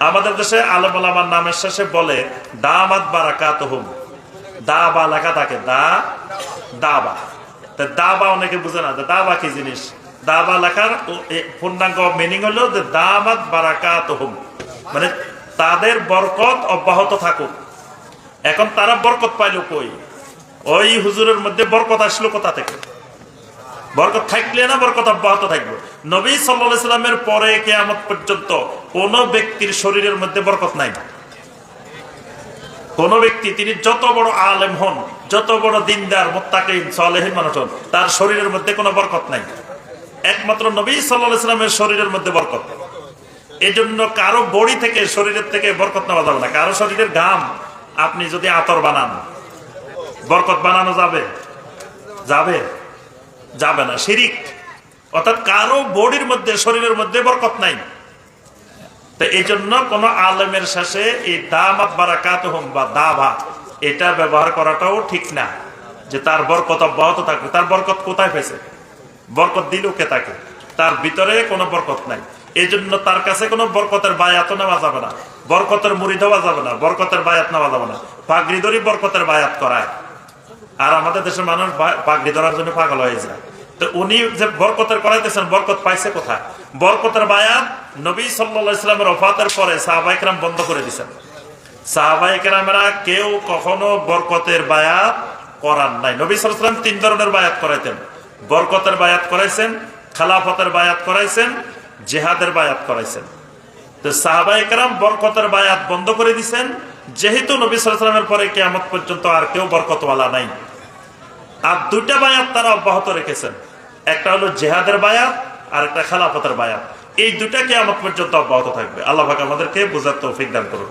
আমাদের দেশে আলমার নামের শেষে বলে দামাত বারাকাত হুম দা বা লেখা থাকে, দা দাবা দাবা অনেকে বুঝে না দাবা কি জিনিস? দাবা লেখার পূর্ণাঙ্গ মিনিং হলো যে দামাত বারাকাত হুম মানে তাদের বরকত অব্যাহত থাকুক। এখন তারা বরকত পাইল কই? ওই হুজুরের মধ্যে বরকত আসলো কোথা থেকে? বরকত থাকলে না বরকত অব্যাহত থাকবে। নবী সাল্লামের পরে কেয়ামত পর্যন্ত কোন ব্যক্তির শরীরের মধ্যে বরকত নাই। কোন ব্যক্তি, তিনি যত বড় আলেম হন, যত বড় দিনদার সালেহীন মানুষ হন, তার শরীরের মধ্যে কোনো বরকত নাই। একমাত্র নবী সাল্লামের শরীরের মধ্যে বরকত। এই জন্য কারও বড়ি থেকে শরীরের থেকে বরকত নেওয়া যাবে না। কারও শরীরের ঘাম আপনি যদি আতর বানান, বরকত বানানো যাবে? যাবে? যাবে না, শিরিক। অর্থাৎ কারও বডির মধ্যে, শরীরের মধ্যে বরকত নাই। তো এই জন্য কোন আলমের শেষে এই দামাত বারাকাত হোম বা দাভা এটা ব্যবহার করাটাও ঠিক না। যে তার বরকত অব্যাহত থাকবে। তার বরকত কোথায় পেয়েছে? বরকত দিল কে তাকে? তার ভিতরে কোনো বরকত নাই। এই জন্য তার কাছে কোনো বরকতের বায়াত নেওয়া যাবে না। বরকতের মুড়ি দেওয়া যাবে না। বরকতের বায়াত নেওয়া যাবে না। পাগড়ি ধরি বরকতের বায়াত করায়। আর আমাদের দেশের মানুষ পাগড়ি ধরার জন্য পাগল হয়ে যায়। তো উনি যে বরকতের করাইতেছেন, বরকত পাইছে কোথায়? বরকতের বায়াত নবী সাল্লা ইসলামের অফাতের পরে সাহাবাইকরাম বন্ধ করে দিছেন। সাহাবাইকরামরা কেউ কখনো বরকতের বায়াত করার নাই। নবী সাল্লাম তিন ধরনের বায়াত করাইতেন। বরকতের বায়াত করাইছেন, খালাফতের বায়াত করাইছেন, জেহাদের বায়াত করাইছেন। তো সাহাবাইকরাম বরকতের বায়াত বন্ধ করে দিছেন। যেহেতু নবী সাল্লামের পরে কেয়ামত পর্যন্ত আর কেউ বরকতওয়ালা নাই। আর দুইটা বায়াত তারা অব্যাহত রেখেছেন। একটা হলো জেহাদের বায়াত, আর একটা খেলাফতের বায়াত। এই দুটাকে আমার পর্যন্ত অব্যাহত থাকবে। আল্লাহ আমাদেরকে বোঝার তৌফিক দান করুন।